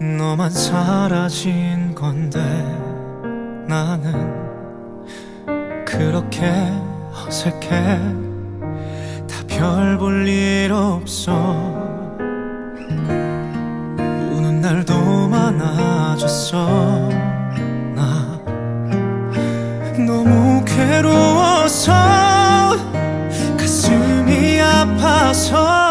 너만 사라진 건데 나는 그렇게 어색해. 다 별 볼 일 없어. 우는 날도 많아졌어. 나 너무 괴로워서 가슴이 아파서.